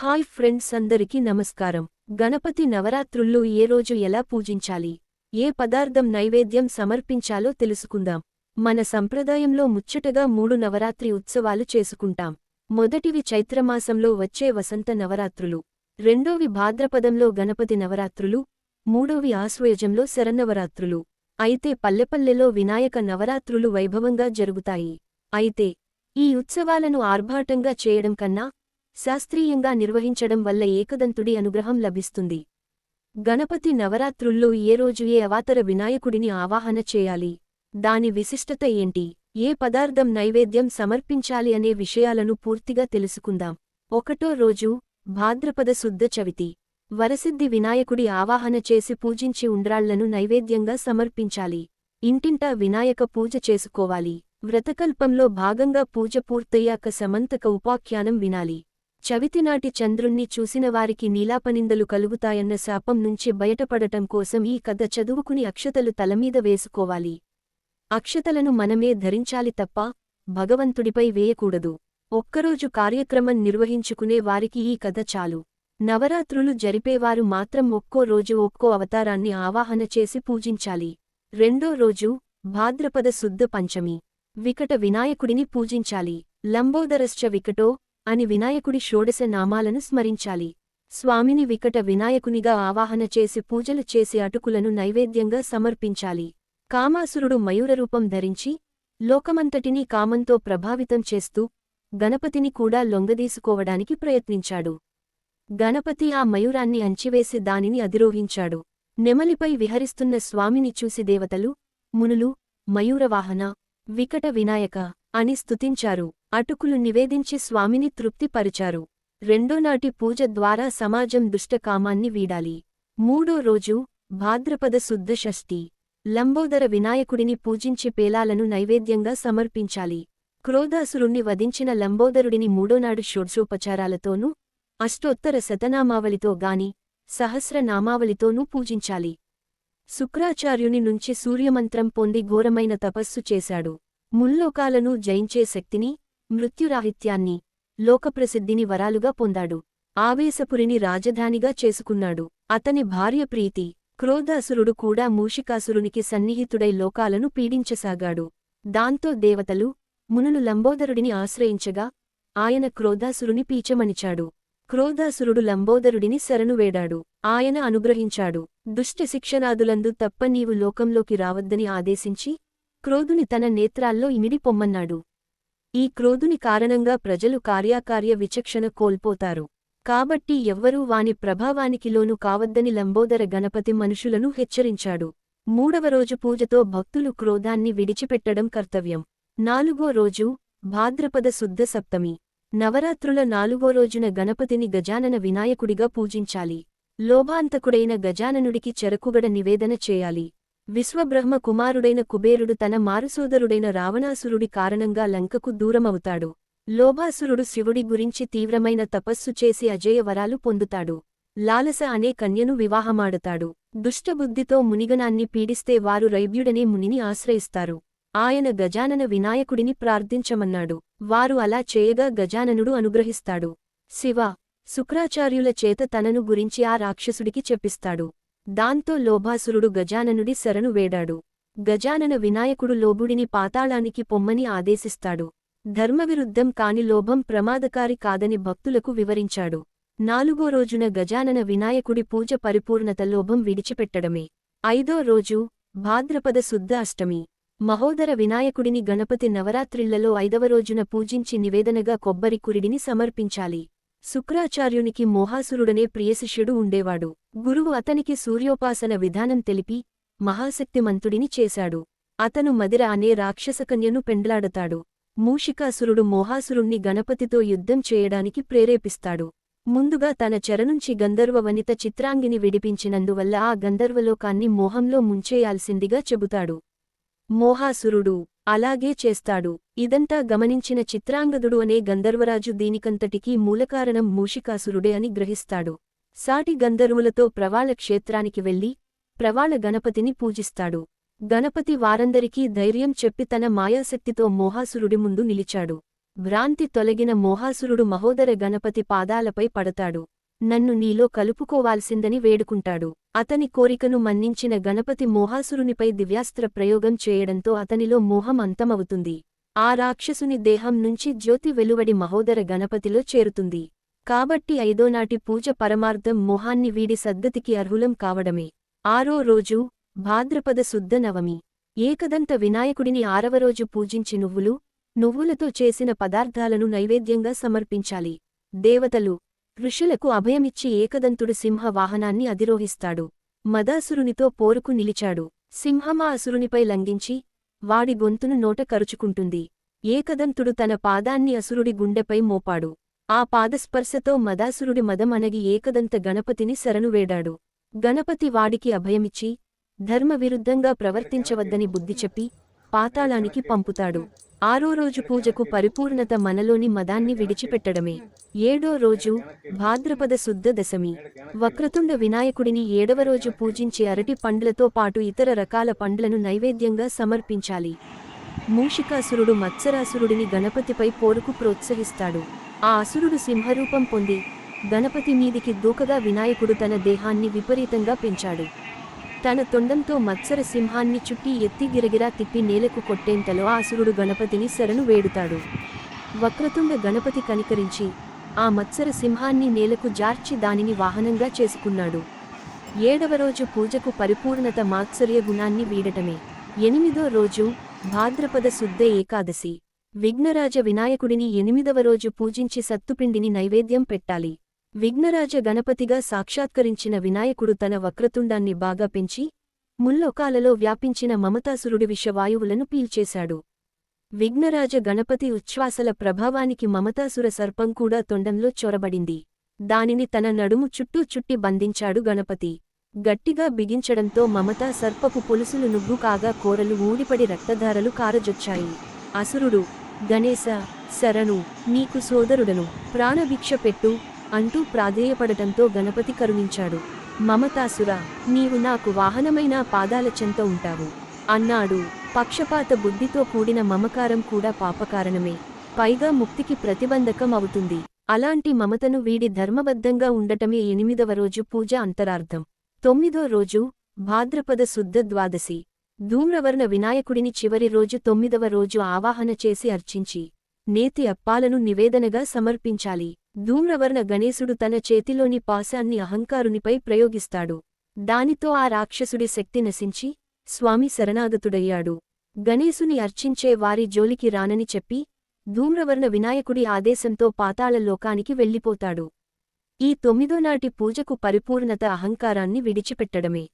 Hi friends అందరికీ నమస్కారం. గణపతి నవరాత్రుల్లో ఏ రోజు ఎలా పూజించాలి? ఏ పదార్థం నైవేద్యం సమర్పించాలో తెలుసుకుందాం. మన సంప్రదాయంలో ముచ్చటగా మూడు నవరాత్రి ఉత్సవాలు చేసుకుంటాం. మొదటివి చైత్రమాసంలో వచ్చే వసంత నవరాత్రులు. రెండోవి భాద్రపదంలో గణపతి నవరాత్రులు. మూడోవి ఆశ్వయుజంలో శరన్నవరాత్రులు. అయితే పల్లెపల్లెలో వినాయక నవరాత్రులు వైభవంగా జరుగుతాయి. అయితే ఈ ఉత్సవాలను ఆర్భాటంగా చేయడం కన్నా శాస్త్రీయంగా నిర్వహించడం వల్ల ఏకదంతుడి అనుగ్రహం లభిస్తుంది. గణపతి నవరాత్రుల్లో ఏ రోజు ఏ అవాతర వినాయకుడిని ఆవాహన చేయాలి? దాని విశిష్టత ఏంటి? ఏ పదార్థం నైవేద్యం సమర్పించాలి అనే విషయాలను పూర్తిగా తెలుసుకుందాం. ఒకటో రోజు భాద్రపద శుద్ధ చవితి. వరసిద్ధి వినాయకుడి ఆవాహన చేసి పూజించి ఉండ్రాళ్ళను నైవేద్యంగా సమర్పించాలి. ఇంటింటా వినాయక పూజ చేసుకోవాలి. వ్రతకల్పంలో భాగంగా పూజ పూర్తయ్యాక సమంతక ఉపాఖ్యానం వినాలి. చవితినాటి చంద్రుణ్ణి చూసిన వారికి నీలాపనిందలు కలుగుతాయన్న శాపం నుంచి బయటపడటం కోసం ఈ కథ చదువుకుని అక్షతలు తలమీద వేసుకోవాలి. అక్షతలను మనమే ధరించాలి తప్ప భగవంతుడిపై వేయకూడదు. ఒక్కరోజు కార్యక్రమం నిర్వహించుకునే వారికి ఈ కథ చాలు. నవరాత్రులు జరిపేవారు మాత్రం ఒక్కో రోజు ఒక్కో అవతారాన్ని ఆవాహన చేసి పూజించాలి. రెండో రోజు భాద్రపద శుద్ధ పంచమి. వికట వినాయకుడిని పూజించాలి. లంబోదరశ్చ వికటో అని వినాయకుడి షోడశ నామాలను స్మరించాలి. స్వామిని వికట వినాయకునిగా ఆవాహన చేసి పూజలు చేసి అటుకులను నైవేద్యంగా సమర్పించాలి. కామాసురుడు మయూరరూపం ధరించి లోకమంతటినీ కామంతో ప్రభావితం చేస్తూ గణపతిని కూడా లొంగదీసుకోవడానికి ప్రయత్నించాడు. గణపతి ఆ మయూరాన్ని అంచివేసి దానిని అధిరోహించాడు. నెమలిపై విహరిస్తున్న స్వామిని చూసి దేవతలు మునులు మయూరవాహన వికట వినాయక అని స్తుతించారు. అటుకులు నివేదించి స్వామిని తృప్తిపరిచారు. రెండోనాటి పూజ ద్వారా సమాజం దుష్టకామాన్ని వీడాలి. మూడో రోజు భాద్రపద శుద్ధ షష్ఠి. లంబోదర వినాయకుడిని పూజించి పేలాలను నైవేద్యంగా సమర్పించాలి. క్రోధాసురుణ్ణి వధించిన లంబోదరుడిని మూడోనాడు షోడ్సోపచారాలతోనూ అష్టోత్తర శతనామావళితో గాని సహస్రనామావళితోనూ పూజించాలి. శుక్రాచార్యుని నుంచి సూర్యమంత్రం పొంది ఘోరమైన తపస్సు చేశాడు. ముల్లోకాలను జయించే శక్తిని మృత్యురాహిత్యాన్ని లోకప్రసిద్ధిని వరాలుగా పొందాడు. ఆవేశపురిని రాజధానిగా చేసుకున్నాడు. అతని భార్య ప్రీతి క్రోధాసురుడు కూడా మూషికాసురునికి సన్నిహితుడై లోకాలను పీడించసాగాడు. దాంతో దేవతలు మునులు లంబోదరుడిని ఆశ్రయించగా ఆయన క్రోధాసురుని పీచమనిచాడు క్రోధాసురుడు లంబోదరుడిని శరణువేడాడు ఆయన అనుగ్రహించాడు. దుష్ట శిక్షణాదులందు తప్ప నీవు లోకంలోకి రావద్దని ఆదేశించి క్రోధుని తన నేత్రాల్లో ఇమిడి పొమ్మన్నాడు ఈ క్రోధుని కారణంగా ప్రజలు కార్యాకార్య విచక్షణ కోల్పోతారు. కాబట్టి ఎవ్వరూ వాని ప్రభావానికి లోను కావద్దని లంబోదర గణపతి మనుషులను హెచ్చరించాడు. మూడవ రోజు పూజతో భక్తులు క్రోధాన్ని విడిచిపెట్టడం కర్తవ్యం. నాలుగో రోజు భాద్రపద శుద్ధ సప్తమి. నవరాత్రుల నాలుగో రోజున గణపతిని గజానన వినాయకుడిగా పూజించాలి. లోభాంతకుడైన గజాననుడికి చెరకుగడ నివేదన చేయాలి. విశ్వబ్రహ్మ కుమారుడైన కుబేరుడు తన మారుసోదరుడైన రావణాసురుడి కారణంగా లంకకు దూరమవుతాడు. లోభాసురుడు శివుడి గురించి తీవ్రమైన తపస్సు చేసి అజేయ వరాలు పొందుతాడు. లాలస అనే కన్యను వివాహమాడతాడు. దుష్టబుద్ధితో మునిగనాన్ని పీడిస్తే వారు రైభ్యుడనే మునిని ఆశ్రయిస్తారు. ఆయన గజానన వినాయకుడిని ప్రార్థించమన్నాడు. వారు అలా చేయగా గజాననుడు అనుగ్రహిస్తాడు. శివ శుక్రాచార్యుల చేత తనను గురించి ఆ రాక్షసుడికి చెప్పిస్తాడు. దాంతో లోభాసురుడు గజాననుడి శరణు వేడాడు. గజానన వినాయకుడు లోభుడిని పాతాళానికి పొమ్మని ఆదేశిస్తాడు. ధర్మవిరుద్ధం కాని లోభం ప్రమాదకారి కాదని భక్తులకు వివరించాడు. నాలుగో రోజున గజానన వినాయకుడి పూజ పరిపూర్ణత లోభం విడిచిపెట్టడమే. ఐదో రోజు భాద్రపద శుద్ధ అష్టమి. మహోదర వినాయకుడిని గణపతి నవరాత్రిళ్ళలో ఐదవ రోజున పూజించి నివేదనగా కొబ్బరి కురిడిని సమర్పించాలి. శుక్రాచార్యునికి మోహాసురుడనే ప్రియశిష్యుడు ఉండేవాడు. గురువు అతనికి సూర్యోపాసన విధానం తెలిపి మహాశక్తిమంతుడిని చేశాడు. అతను మదిర అనే రాక్షసకన్యను పెండ్లాడతాడు. మూషికాసురుడు మోహాసురుణ్ణి గణపతితో యుద్ధం చేయడానికి ప్రేరేపిస్తాడు. ముందుగా తన చెరనుంచి గంధర్వ వనిత చిత్రాంగిని విడిపించినందువల్ల ఆ గంధర్వలోకాన్ని మోహంలో ముంచేయాల్సిందిగా చెబుతాడు. మోహాసురుడు అలాగే చేస్తాడు. ఇదంతా గమనించిన చిత్రాంగదుడు అనే గంధర్వరాజు దీనికంతటికీ మూలకారణం మూషికాసురుడే అని గ్రహిస్తాడు. సాటి గంధర్వులతో ప్రవాళ క్షేత్రానికి వెళ్ళి ప్రవాళ గణపతిని పూజిస్తాడు. గణపతి వారందరికీ ధైర్యం చెప్పి తన మాయాశక్తితో మోహాసురుడి ముందు నిలిచాడు. భ్రాంతి తొలగిన మోహాసురుడు మహోదర గణపతి పాదాలపై పడతాడు. నన్ను నీలో కలుపుకోవాల్సిందని వేడుకుంటాడు. అతని కోరికను మన్నించిన గణపతి మోహాసురునిపై దివ్యాస్త్ర ప్రయోగం చేయడంతో అతనిలో మోహం అంతమవుతుంది. ఆ రాక్షసుని దేహం నుంచి జ్యోతి వెలువడి మహోదర గణపతిలో చేరుతుంది. కాబట్టి ఐదోనాటి పూజ పరమార్థం మోహాన్ని వీడి సద్గతికి అర్హులం కావడమే. ఆరో రోజు భాద్రపద శుద్ధ నవమి. ఏకదంత వినాయకుడిని ఆరవరోజు పూజించి నువ్వులు నువ్వులతో చేసిన పదార్థాలను నైవేద్యంగా సమర్పించాలి. దేవతలు ఋషులకు అభయమిచ్చి ఏకదంతుడు సింహ వాహనాన్ని అధిరోహిస్తాడు. మదాసురునితో పోరుకు నిలిచాడు. సింహమా అసురునిపై లంఘించి వాడి గొంతును నోట కరుచుకుంటుంది. ఏకదంతుడు తన పాదాన్ని అసురుడి గుండెపై మోపాడు. ఆ పాదస్పర్శతో మదాసురుడి మదమనగి ఏకదంత గణపతిని శరణువేడాడు గణపతి వాడికి అభయమిచ్చి ధర్మవిరుద్ధంగా ప్రవర్తించవద్దని బుద్ధి చెప్పి పాతాళానికి పంపుతాడు. ఆరో రోజు పూజకు పరిపూర్ణత మనలోని మదాన్ని విడిచిపెట్టడమే. ఏడో రోజు భాద్రపద శుద్ధ దశమి. వక్రతుండ వినాయకుడిని ఏడవ రోజు పూజించే అరటి పండ్లతో పాటు ఇతర రకాల పండ్లను నైవేద్యంగా సమర్పించాలి. మూషికాసురుడు మత్సరాసురుడిని గణపతిపై పోరుకు ప్రోత్సహిస్తాడు. ఆ అసురుడు సింహరూపం పొంది గణపతి మీదికి దూకగా వినాయకుడు తన దేహాన్ని విపరీతంగా పెంచాడు. తన తొండంతో మత్సర సింహాన్ని చుట్టి ఎత్తి గిరగిరా తిప్పి నేలకు కొట్టేంతలో ఆ అసురుడు గణపతిని శరణు వేడుతాడు. వక్రతుండ గణపతి కనికరించి ఆ మత్సర సింహాన్ని నేలకు జార్చి దానిని వాహనంగా చేసుకున్నాడు. ఏడవ రోజు పూజకు పరిపూర్ణత మాత్సర్య గుణాన్ని వీడటమే. ఎనిమిదో రోజు భాద్రపద శుద్ధ ఏకాదశి. విఘ్నరాజ వినాయకుడిని ఎనిమిదవ రోజు పూజించి సత్తుపిండిని నైవేద్యం పెట్టాలి. విఘ్నరాజ గణపతిగా సాక్షాత్కరించిన వినాయకుడు తన వక్రతుండాన్ని బాగా పెంచి ముల్లోకాలలో వ్యాపించిన మమతాసురుడి విషవాయువులను పీల్చేశాడు. విఘ్నరాజ గణపతి ఉచ్ఛ్వాసల ప్రభావానికి మమతాసుర సర్పం కూడా తొండంలో చొరబడింది. దానిని తన నడుము చుట్టూ చుట్టి బంధించాడు గణపతి. గట్టిగా బిగించడంతో మమతా సర్పపు పొలుసులు నుగ్గు కాగా కోరలు ఊడిపడి రక్తధారలు కారజొచ్చాయి. అసురుడు గణేశ శరణు నీకు సోదరుడను ప్రాణభిక్ష పెట్టు అంటూ ప్రాధేయపడటంతో గణపతి కరుణించాడు. మమతాసుర నీవు నాకు వాహనమైన పాదాల చెంత ఉంటావు. అన్నాడు. పక్షపాత బుద్ధితో కూడిన మమకారం కూడా పాపకారణమే. పైగా ముక్తికి ప్రతిబంధకం అవుతుంది. అలాంటి మమతను వీడి ధర్మబద్ధంగా ఉండటమే ఎనిమిదవ రోజు పూజ అంతరార్థం. తొమ్మిదో రోజు భాద్రపద శుద్ధ ద్వాదశి. ధూమ్రవర్ణ వినాయకుడిని చివరి రోజు తొమ్మిదవ రోజు ఆవాహన చేసి అర్చించి నేతి అప్పాలను నివేదనగా సమర్పించాలి. ధూమ్రవర్ణ గణేశుడు తన చేతిలోని పాశాన్ని అహంకారునిపై ప్రయోగిస్తాడు. దానితో ఆ రాక్షసుడి శక్తి నశించి స్వామి శరణాగతుడయ్యాడు. గణేశుని అర్చించే వారి జోలికి రానని చెప్పి ధూమ్రవర్ణ వినాయకుడి ఆదేశంతో పాతాళ లోకానికి వెళ్ళిపోతాడు. ఈ తొమ్మిదోనాటి పూజకు పరిపూర్ణత అహంకారాన్ని విడిచిపెట్టడమే.